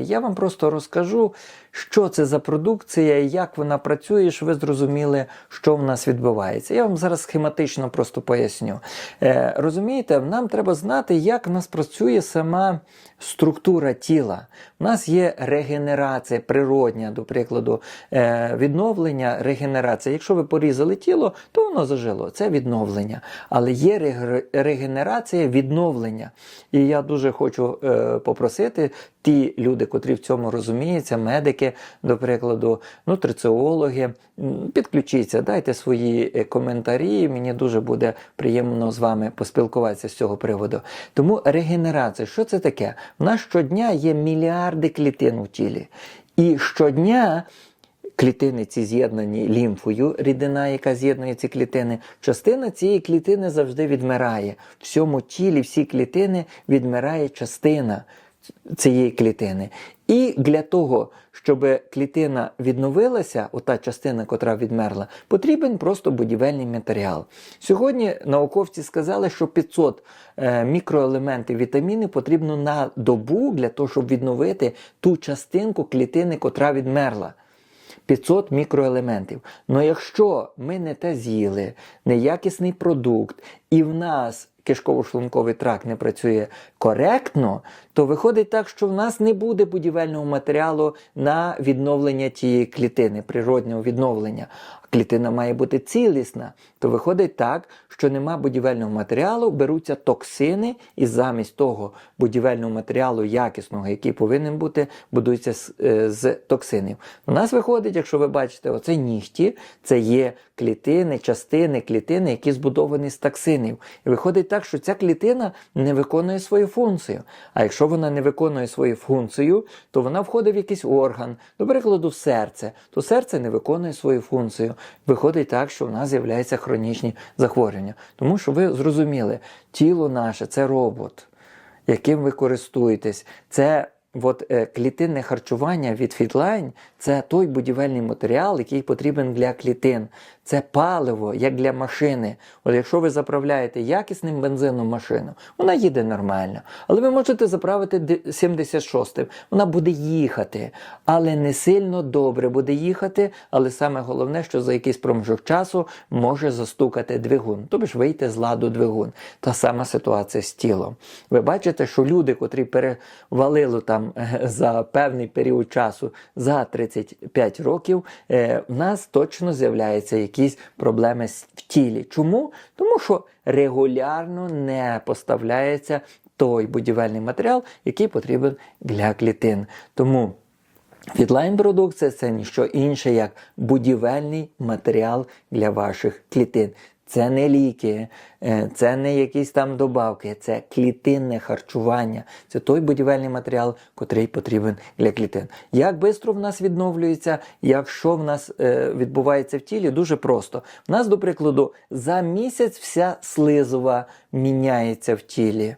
Я вам просто розкажу, що це за продукція, як вона працює, щоб ви зрозуміли, що в нас відбувається. Я вам зараз схематично просто поясню. Е, розумієте, нам треба знати, як в нас працює сама структура тіла. У нас є регенерація природня, до прикладу, е, відновлення, регенерація. Якщо ви порізали тіло, то воно зажило. Це відновлення. Але є регенерація відновлення. І я дуже хочу е, попросити ті люди, котрі в цьому розуміються, медики, до прикладу, нутриціологи, підключіться, дайте свої е, коментарі. Мені дуже буде приємно з вами поспілкуватися з цього приводу. Тому регенерація, що це таке? У нас щодня є мільярди клітин у тілі. І щодня клітини ці з'єднані лімфою, рідина, яка з'єднує ці клітини, частина цієї клітини завжди відмирає. В всьому тілі всі клітини відмирає частина цієї клітини. І для того, щоб клітина відновилася, ота частина, котра відмерла, потрібен просто будівельний матеріал. Сьогодні науковці сказали, що 500 е, мікроелементів вітамінів потрібно на добу для того, щоб відновити ту частинку клітини, котра відмерла. 500 мікроелементів. Но якщо ми не те з'їли, неякісний продукт, і в нас кишково-шлунковий тракт не працює коректно, то виходить так, що в нас не буде будівельного матеріалу на відновлення тієї клітини, природнього відновлення. Клітина має бути цілісна, то виходить так, що нема будівельного матеріалу, беруться токсини, і замість того будівельного матеріалу якісного, який повинен бути, будується з, е, з токсинів. У нас виходить, якщо ви бачите, оце нігті, це є клітини, частини клітини, які збудовані з токсинів. І виходить так, що ця клітина не виконує свою функцію. А якщо вона не виконує свою функцію, то вона входить в якийсь орган, до прикладу, в серце, то серце не виконує свою функцію. Виходить так, що в нас з'являються хронічні захворювання. Тому що ви зрозуміли, тіло наше це робот, яким ви користуєтесь. Це От е, клітинне харчування від Фідлайн це той будівельний матеріал, який потрібен для клітин. Це паливо, як для машини. От якщо ви заправляєте якісним бензином машину, вона їде нормально. Але ви можете заправити 76-м, вона буде їхати, але не сильно добре буде їхати. Але саме головне, що за якийсь проміжок часу може застукати двигун, тобто ж вийти з ладу двигун. Та сама ситуація з тілом. Ви бачите, що люди, котрі перевалили там е, за певний період часу за 35 років, е, в нас точно з'являються якісь проблеми в тілі. Чому? Тому що регулярно не поставляється той будівельний матеріал, який потрібен для клітин. Тому Фітлайн продукція це ніщо інше, як будівельний матеріал для ваших клітин. Це не ліки, е, це не якісь там добавки, це клітинне харчування. Це той будівельний матеріал, котрий потрібен для клітин. Як швидко в нас відновлюється, якщо в нас е, відбувається в тілі, дуже просто. В нас, до прикладу, за місяць вся слизова міняється в тілі.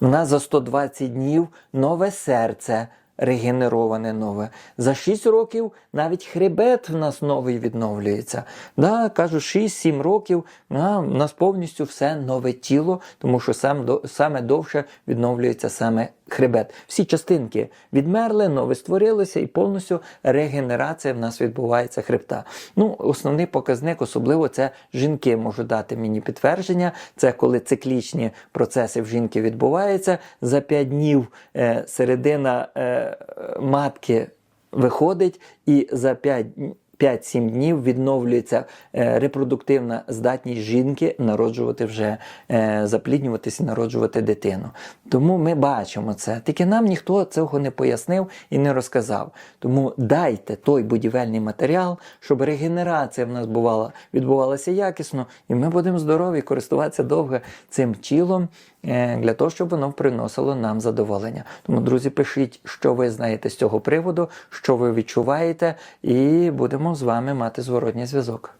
У нас за 120 днів нове серце регенероване нове. За 6 років навіть хребет в нас новий відновлюється. Да, кажу, 6-7 років а, в нас повністю все нове тіло, тому що сам, до- саме довше відновлюється саме хребет. Всі частинки відмерли, нове створилося і повністю регенерація в нас відбувається хребта. Ну, основний показник, особливо це жінки можуть дати мені підтвердження. Це коли циклічні процеси в жінки відбуваються. За 5 днів е, середина е, матки виходить, і за 5 5-7 днів відновлюється е, репродуктивна здатність жінки народжувати вже, е, запліднюватися і народжувати дитину. Тому ми бачимо це. Тільки нам ніхто цього не пояснив і не розказав. Тому дайте той будівельний матеріал, щоб регенерація в нас бувала, відбувалася якісно, і ми будемо здорові користуватися довго цим тілом е, для того, щоб воно приносило нам задоволення. Тому, друзі, пишіть, що ви знаєте з цього приводу, що ви відчуваєте, і будемо з вами мати зворотній зв'язок.